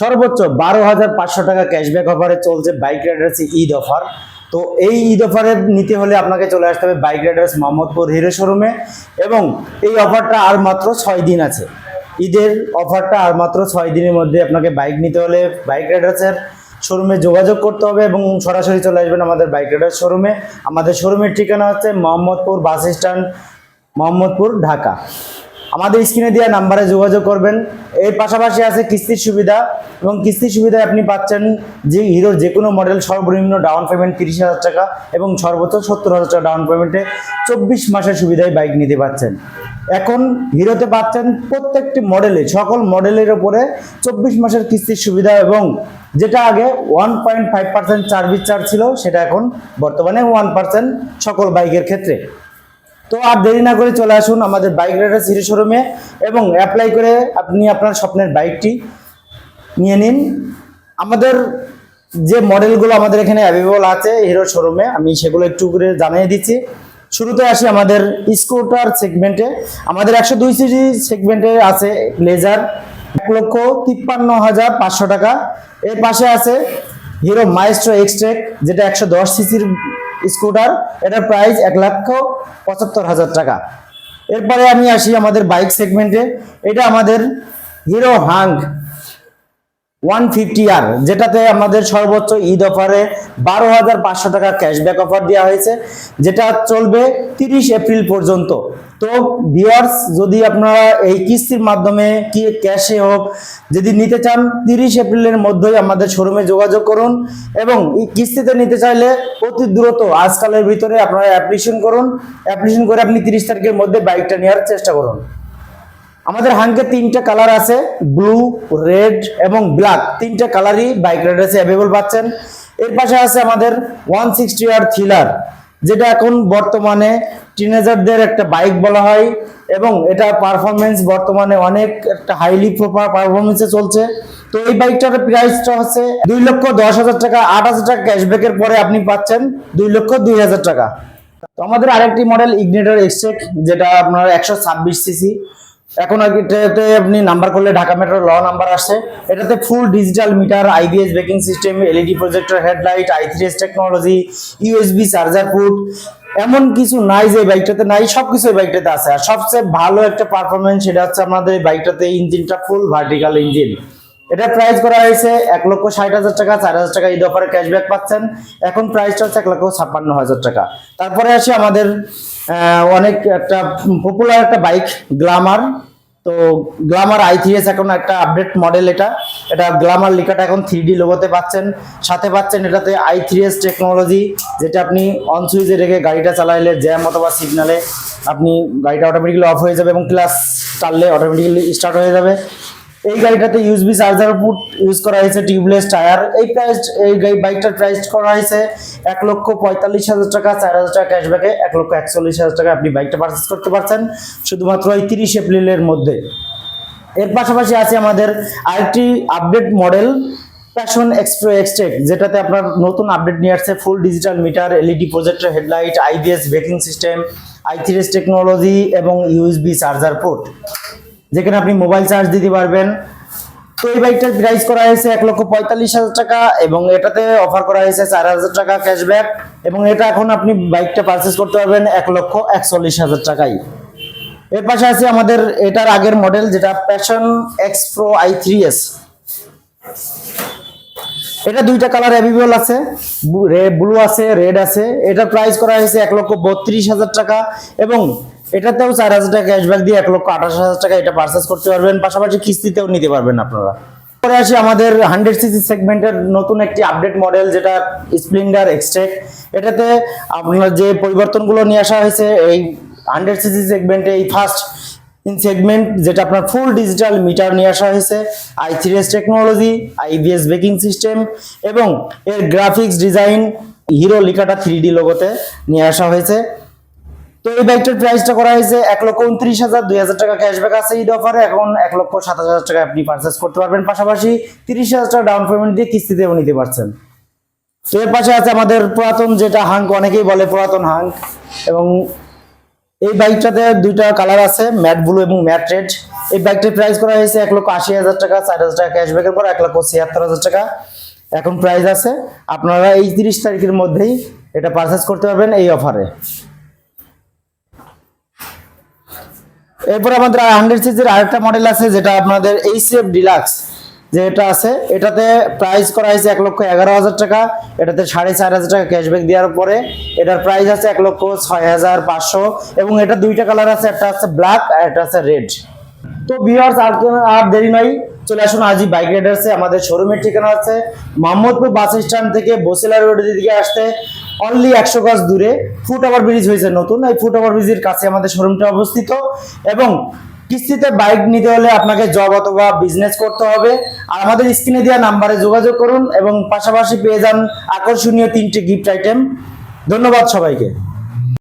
সর্বোচ্চ বারো হাজার পাঁচশো টাকা ক্যাশব্যাক অফারে চলছে বাইক রাইডার্স ঈদ অফার তো এই ঈদ অফারে নিতে হলে আপনাকে চলে আসতে হবে বাইক রাইডার্স মোহাম্মদপুর হিরো শোরুমে এবং এই অফারটা আর মাত্র ছয় দিন আছে। ঈদের অফারটা আর মাত্র ছয় দিনের মধ্যে আপনাকে বাইক নিতে হলে বাইক রাইডার্সের শোরুমে যোগাযোগ করতে হবে এবং সরাসরি চলে আসবেন আমাদের বাইক রাইডার্স শোরুমে আমাদের শোরুমের ঠিকানা হচ্ছে মোহাম্মদপুর বাস স্ট্যান্ড, মোহাম্মদপুর, ঢাকা। আমাদের স্ক্রিনে দেওয়া নাম্বারে যোগাযোগ করবেন। এর পাশাপাশি আছে কিস্তির সুবিধা এবং কিস্তির সুবিধায় আপনি পাচ্ছেন যে হিরোর যে কোনো মডেল সর্বনিম্ন ডাউন পেমেন্ট তিরিশ হাজার টাকা এবং সর্বোচ্চ সত্তর হাজার টাকা ডাউন পেমেন্টে চব্বিশ মাসের সুবিধায় বাইক নিতে পাচ্ছেন। এখন হিরোতে পাচ্ছেন প্রত্যেকটি মডেলে সকল মডেলের ওপরে চব্বিশ মাসের কিস্তির সুবিধা এবং যেটা আগে one point five percent charge ছিল, সেটা এখন বর্তমানে ওয়ান পার্সেন্ট সকল বাইকের ক্ষেত্রে। তো আর দেরি না করে চলে আসুন আমাদের বাইক রাইডার সিটি শোরুমে এবং অ্যাপ্লাই করে আপনি আপনার স্বপ্নের বাইকটি নিয়ে নিন। আমাদের যে মডেলগুলো আমাদের এখানে অ্যাভেলেবল আছে হিরো শোরুমে আমি সেগুলো একটু করে জানিয়ে দিচ্ছি। শুরুতে আসি আমাদের স্কুটার সেগমেন্টে আমাদের একশো দুই সিজি সেগমেন্টে আছে লেজার এক লক্ষ তিপ্পান্ন হাজার পাঁচশো টাকা। এর পাশে আছে হিরো মাইস্ট্রো এক্সট্রেক যেটা একশো দশ সিসির স্কুটার, এটার প্রাইস এক লক্ষ পঁচাত্তর হাজার টাকা। এরপরে আমি আসি আমাদের বাইক সেগমেন্টে এটা আমাদের হিরো হাং ওয়ান ফিফটি আর যেটাতে আমাদের সর্বোচ্চ ঈদ অফারে বারো হাজার পাঁচশো টাকা ক্যাশব্যাক অফার দেওয়া হয়েছে, যেটা চলবে তিরিশ এপ্রিল পর্যন্ত। তো ভিওয়ার্স যদি আপনারা এই কিস্তির মাধ্যমে কি ক্যাশে হোক, যদি নিতে চান, তিরিশ এপ্রিলের মধ্যেই আমাদের শোরুমে যোগাযোগ করুন এবং এই কিস্তিতে নিতে চাইলে অতি দ্রুত আজকালের ভিতরে আপনারা অ্যাপ্লিকেশন করুন। অ্যাপ্লিকেশন করে আপনি তিরিশ তারিখের মধ্যে বাইকটা নেওয়ার চেষ্টা করুন। আমাদের হাঙ্কে তিনটা কালার আছে ব্লু রেড এবং ব্ল্যাক তিনটা কালারই বাইক রাইডার্সে অ্যাভেলেবল পাচ্ছেন। এর পাশে আছে আমাদের ওয়ান সিক্সটি আর থ্রিলার যেটা এখন বর্তমানে টিনেজারদের একটা বাইক বলা হয় এবং এটা পারফরমেন্স বর্তমানে অনেক একটা হাইলি পারফরমেন্সে চলছে। তো এই বাইকটার প্রাইসটা হচ্ছে দুই লক্ষ দশ হাজার টাকা, আট হাজার টাকা ক্যাশব্যাকের পরে আপনি পাচ্ছেন দুই লক্ষ দুই হাজার টাকা। তো আমাদের আরেকটি মডেল ইগনিটার এক্সটেক যেটা আপনার একশো ছাব্বিশ সিসি এখন এটাতে আপনি নাম্বার করলে ঢাকা মেট্রো ল নাম্বার আসে এটাতে full digital meter IBS braking system LED projector headlight I three S technology USB charger port এমন কিছু নাই যে বাইকটাতে নাই, সবকিছু এই বাইকটাতে আছে। আর সবচেয়ে ভালো একটা পারফরমেন্স সেটা হচ্ছে আমাদের বাইকটাতে ইঞ্জিনটা ফুল ভার্টিক্যাল ইঞ্জিন এটা প্রাইস করা হয়েছে এক লক্ষ ষাট হাজার টাকা, চার হাজার টাকা ঈদ অফারে ক্যাশব্যাক পাচ্ছেন। এখন প্রাইসটা হচ্ছে এক লক্ষ ছাপ্পান্ন হাজার টাকা। তারপরে আসি আমাদের অনেক একটা পপুলার একটা বাইক গ্লামার তো গ্লামার আই থ্রি এস এখন একটা আপডেট মডেল এটা। এটা গ্লামার লেখাটা এখন থ্রি ডি লোগোতে পাচ্ছেন। সাথে পাচ্ছেন এটাতে আই থ্রি এস টেকনোলজি যেটা আপনি অন সুইচে রেখে গাড়িটা চালাইলে জ্যাম অথবা সিগনালে আপনি গাড়িটা অটোমেটিক্যালি অফ হয়ে যাবে এবং ক্লাস টানলে অটোমেটিক্যালি স্টার্ট হয়ে যাবে। এই গাড়িটাতে ইউএসবি চার্জার পুট ইউজ করা হয়েছে টিউবলেস টায়ার এই প্রাইস এই গাড়ি বাইকটার প্রাইস করা হয়েছে এক লক্ষ পঁয়তাল্লিশ হাজার টাকা, চার হাজার টাকা ক্যাশব্যাকে এক লক্ষ একচল্লিশ হাজার টাকা আপনি বাইকটা পারচেস করতে পারছেন, শুধুমাত্র এই তিরিশ এপ্রিলের মধ্যে। এর পাশাপাশি আছে আমাদের আরেকটি update model Passion Xpro Xtec যেটাতে আপনার নতুন আপডেট নিয়ে আসছে full digital meter LED projector headlight IBS braking system I three S technology এবং ইউএসবি চার্জার পোর্ট যেখানে আপনি মোবাইল চার্জ দিতে পারবেন। তো এই বাইকটার প্রাইস করা হয়েছে এক লক্ষ পঁয়তাল্লিশ হাজার টাকা এবং এটাতে অফার করা হয়েছে চার হাজার টাকা ক্যাশব্যাক এবং এটা এখন আপনি বাইকটা পারচেস করতে পারবেন এক লক্ষ একচল্লিশ হাজার টাকায়। এর পাশে আছে আমাদের এটার আগের মডেল যেটা Passion X Pro I three S এটা দুইটা কালার অ্যাভেলেবল আছে ব্লু আছে রেড আছে। এটা প্রাইস করা হয়েছে এক লক্ষ বত্রিশ হাজার টাকা এবং এটাতেও চার হাজার টাকা ক্যাশব্যাক দিয়ে এক লক্ষ আঠাশ হাজার টাকা এটা পারচেস করতে পারবেন। পাশাপাশি কিস্তিতেও নিতে পারবেন আপনারা। পরে আসি আমাদের হান্ড্রেড সিসি সেগমেন্টের নতুন একটি আপডেট মডেল যেটা স্প্লেন্ডার এক্সট্রেক এটাতে আপনার যে পরিবর্তনগুলো নিয়ে আসা হয়েছে, এই হান্ড্রেড সিসি সেগমেন্টে এই ফার্স্ট ইন সেগমেন্ট যেটা আপনার ফুল ডিজিটাল মিটার নিয়ে আসা হয়েছে। I three S technology IBS braking system এবং এর গ্রাফিক্স ডিজাইন হিরো লিকাটা থ্রি ডি লোগোতে নিয়ে আসা হয়েছে। তো এই বাইকটার প্রাইসটা করা হয়েছে এক লক্ষ উনত্রিশ হাজার, দুই হাজার টাকা ক্যাশব্যাক আছে ঈদ অফারে এখন এক লক্ষ সাতাশ হাজার টাকা আপনি পারচেস করতে পারবেন। পাশাপাশি তিরিশ হাজার টাকা ডাউন পেমেন্ট দিয়ে কিস্তিতেও নিতে পারছেন। তো এর পাশে আছে আমাদের পুরাতন যেটা হাঙ্ক, অনেকেই বলে পুরাতন হাঙ্ক। এবং এই বাইকটাতে দুইটা কালার আছে ম্যাট ব্লু এবং ম্যাট রেড এই বাইকটির প্রাইস করা হয়েছে এক লক্ষ আশি হাজার টাকা, চার হাজার টাকা ক্যাশব্যাকের পর এক লক্ষ ছিয়াত্তর হাজার টাকা। এখন প্রাইস আছে। আপনারা এই তিরিশ তারিখের মধ্যেই এটা পারচেস করতে পারবেন এই অফারে এরপর আমাদের হান্ড্রেড সিজির আরেকটা মডেল আছে, যেটা আপনাদের এইচএফ ডিলাক্স যেটা আছে, এটাতে প্রাইস করা হয়েছে এক লক্ষ এগারো হাজার টাকা, এটাতে সাড়ে চার হাজার টাকা ক্যাশব্যাক দেওয়ার পরে এটার প্রাইস আছে এক লক্ষ ছয় হাজার পাঁচশো এবং এটা দুইটা কালার আছে, একটা আছে ব্ল্যাক আর একটা আছে রেড তো ভিউয়ার্স আর আর দেরি নাই, চলে আসুন আজই বাইক রাইডার্সে আমাদের শোরুমের ঠিকানা আছে। মোহাম্মদপুর বাস স্ট্যান্ড থেকে বসিলা রোডের দিকে আসতে। অনলি একশো গাছ দূরে ফুট ওভার ব্রিজ হয়েছে নতুন। এই ফুট ওভার ব্রিজের কাছে আমাদের শোরুমটা অবস্থিত এবং কিস্তিতে বাইক নিতে হলে আপনাকে জব অথবা বিজনেস করতে হবে। আর আমাদের স্ক্রিনে দেওয়া নাম্বারে যোগাযোগ করুন এবং পাশাপাশি পেয়ে যান আকর্ষণীয় তিনটি গিফট আইটেম ধন্যবাদ সবাইকে।